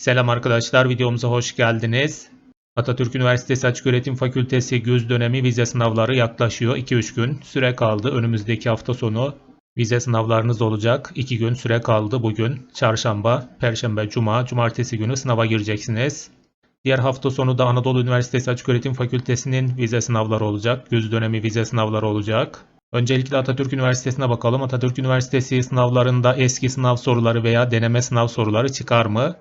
Selam arkadaşlar, videomuza hoş geldiniz. Atatürk Üniversitesi Açıköğretim Fakültesi güz dönemi vize sınavları yaklaşıyor. 2-3 gün süre kaldı. Önümüzdeki hafta sonu vize sınavlarınız olacak. 2 gün süre kaldı bugün. Çarşamba, Perşembe, Cuma, Cumartesi günü sınava gireceksiniz. Diğer hafta sonu da Anadolu Üniversitesi Açıköğretim Fakültesi'nin vize sınavları olacak. Güz dönemi vize sınavları olacak. Öncelikle Atatürk Üniversitesi'ne bakalım. Atatürk Üniversitesi sınavlarında eski sınav soruları veya deneme sınav soruları çıkar mı?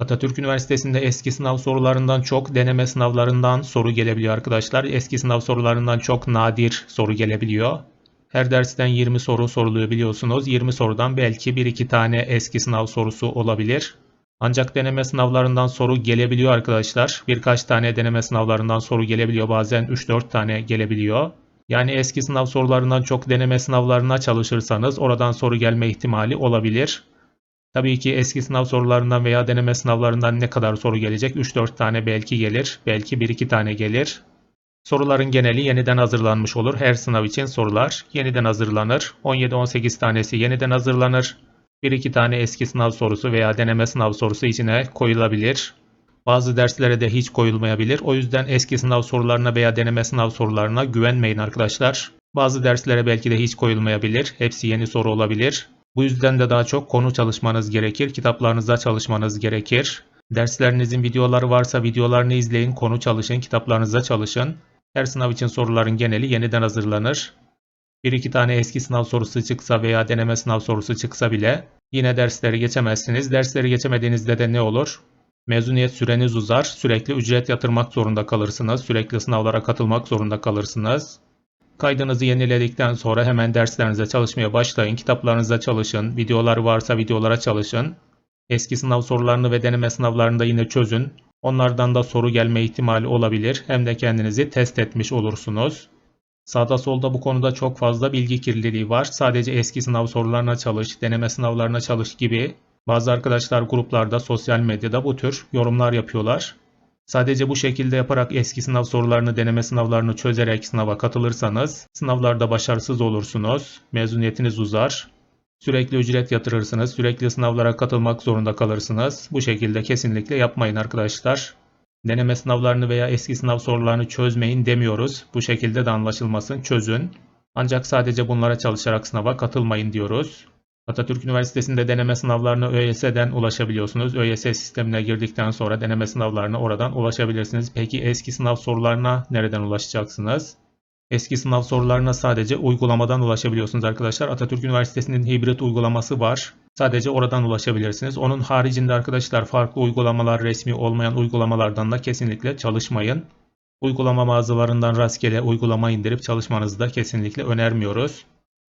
Atatürk Üniversitesi'nde eski sınav sorularından çok deneme sınavlarından soru gelebiliyor arkadaşlar. Eski sınav sorularından çok nadir soru gelebiliyor. Her dersten 20 soru soruluyor biliyorsunuz. 20 sorudan belki 1-2 tane eski sınav sorusu olabilir. Ancak deneme sınavlarından soru gelebiliyor arkadaşlar. Birkaç tane deneme sınavlarından soru gelebiliyor. Bazen 3-4 tane gelebiliyor. Yani eski sınav sorularından çok deneme sınavlarına çalışırsanız oradan soru gelme ihtimali olabilir. Tabii ki eski sınav sorularından veya deneme sınavlarından ne kadar soru gelecek? 3-4 tane belki gelir, belki 1-2 tane gelir. Soruların geneli yeniden hazırlanmış olur. Her sınav için sorular yeniden hazırlanır. 17-18 tanesi yeniden hazırlanır. 1-2 tane eski sınav sorusu veya deneme sınav sorusu içine koyulabilir. Bazı derslere de hiç koyulmayabilir. O yüzden eski sınav sorularına veya deneme sınav sorularına güvenmeyin arkadaşlar. Bazı derslere belki de hiç koyulmayabilir. Hepsi yeni soru olabilir. Bu yüzden de daha çok konu çalışmanız gerekir. Kitaplarınızda çalışmanız gerekir. Derslerinizin videoları varsa videolarını izleyin, konu çalışın, kitaplarınızda çalışın. Her sınav için soruların geneli yeniden hazırlanır. Bir iki tane eski sınav sorusu çıksa veya deneme sınav sorusu çıksa bile yine dersleri geçemezsiniz. Dersleri geçemediğinizde de ne olur? Mezuniyet süreniz uzar, sürekli ücret yatırmak zorunda kalırsınız, sürekli sınavlara katılmak zorunda kalırsınız. Kaydınızı yeniledikten sonra hemen derslerinize çalışmaya başlayın. Kitaplarınızda çalışın. Videolar varsa videolara çalışın. Eski sınav sorularını ve deneme sınavlarını da yine çözün. Onlardan da soru gelme ihtimali olabilir. Hem de kendinizi test etmiş olursunuz. Sağda solda bu konuda çok fazla bilgi kirliliği var. Sadece eski sınav sorularına çalış, deneme sınavlarına çalış gibi bazı arkadaşlar gruplarda, sosyal medyada bu tür yorumlar yapıyorlar. Sadece bu şekilde yaparak eski sınav sorularını, deneme sınavlarını çözerek sınava katılırsanız sınavlarda başarısız olursunuz, mezuniyetiniz uzar, sürekli ücret yatırırsınız, sürekli sınavlara katılmak zorunda kalırsınız. Bu şekilde kesinlikle yapmayın arkadaşlar. Deneme sınavlarını veya eski sınav sorularını çözmeyin demiyoruz. Bu şekilde de anlaşılmasın, çözün. Ancak sadece bunlara çalışarak sınava katılmayın diyoruz. Atatürk Üniversitesi'nde deneme sınavlarına ÖYS'den ulaşabiliyorsunuz. ÖYS sistemine girdikten sonra deneme sınavlarına oradan ulaşabilirsiniz. Peki eski sınav sorularına nereden ulaşacaksınız? Eski sınav sorularına sadece uygulamadan ulaşabiliyorsunuz arkadaşlar. Atatürk Üniversitesi'nin hibrit uygulaması var. Sadece oradan ulaşabilirsiniz. Onun haricinde arkadaşlar farklı uygulamalar, resmi olmayan uygulamalardan da kesinlikle çalışmayın. Uygulama mağazalarından rastgele uygulama indirip çalışmanızı da kesinlikle önermiyoruz.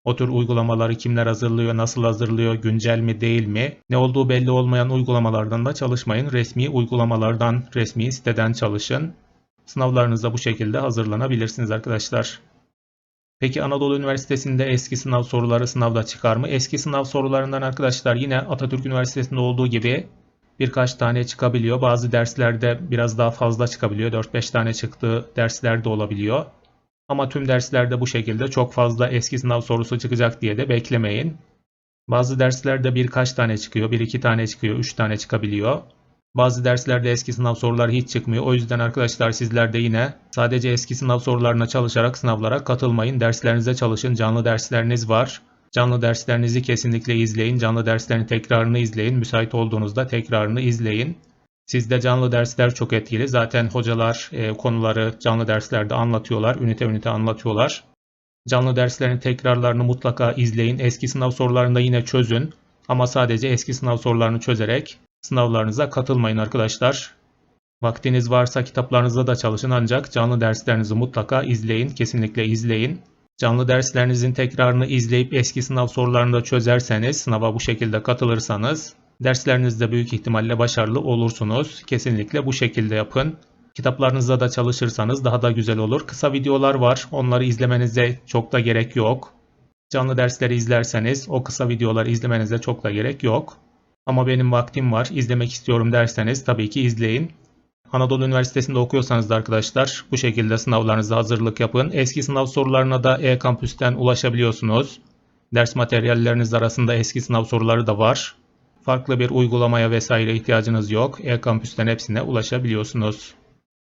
O tür uygulamaları kimler hazırlıyor, nasıl hazırlıyor, güncel mi değil mi, ne olduğu belli olmayan uygulamalardan da çalışmayın. Resmi uygulamalardan, resmi siteden çalışın. Sınavlarınıza bu şekilde hazırlanabilirsiniz arkadaşlar. Peki Anadolu Üniversitesi'nde eski sınav soruları sınavda çıkar mı? Eski sınav sorularından arkadaşlar yine Atatürk Üniversitesi'nde olduğu gibi birkaç tane çıkabiliyor. Bazı derslerde biraz daha fazla çıkabiliyor. 4-5 tane çıktığı dersler de olabiliyor. Ama tüm derslerde bu şekilde çok fazla eski sınav sorusu çıkacak diye de beklemeyin. Bazı derslerde birkaç tane çıkıyor, bir iki tane çıkıyor, üç tane çıkabiliyor. Bazı derslerde eski sınav soruları hiç çıkmıyor. O yüzden arkadaşlar sizler de yine sadece eski sınav sorularına çalışarak sınavlara katılmayın. Derslerinize çalışın. Canlı dersleriniz var. Canlı derslerinizi kesinlikle izleyin. Canlı derslerin tekrarını izleyin. Müsait olduğunuzda tekrarını izleyin. Sizde canlı dersler çok etkili. Zaten hocalar e, konuları canlı derslerde anlatıyorlar. Ünite ünite anlatıyorlar. Canlı derslerin tekrarlarını mutlaka izleyin. Eski sınav sorularını da yine çözün. Ama sadece eski sınav sorularını çözerek sınavlarınıza katılmayın arkadaşlar. Vaktiniz varsa kitaplarınızda da çalışın ancak canlı derslerinizi mutlaka izleyin. Kesinlikle izleyin. Canlı derslerinizin tekrarını izleyip eski sınav sorularını da çözerseniz, sınava bu şekilde katılırsanız Derslerinizde büyük ihtimalle başarılı olursunuz. Kesinlikle bu şekilde yapın. Kitaplarınızda da çalışırsanız daha da güzel olur. Kısa videolar var. Onları izlemenize çok da gerek yok. Canlı dersleri izlerseniz o kısa videoları izlemenize çok da gerek yok. Ama benim vaktim var, izlemek istiyorum derseniz tabii ki izleyin. Anadolu Üniversitesi'nde okuyorsanız da arkadaşlar bu şekilde sınavlarınıza hazırlık yapın. Eski sınav sorularına da e-kampüsten ulaşabiliyorsunuz. Ders materyalleriniz arasında eski sınav soruları da var. Farklı bir uygulamaya vesaire ihtiyacınız yok. E-Kampüs'ten hepsine ulaşabiliyorsunuz.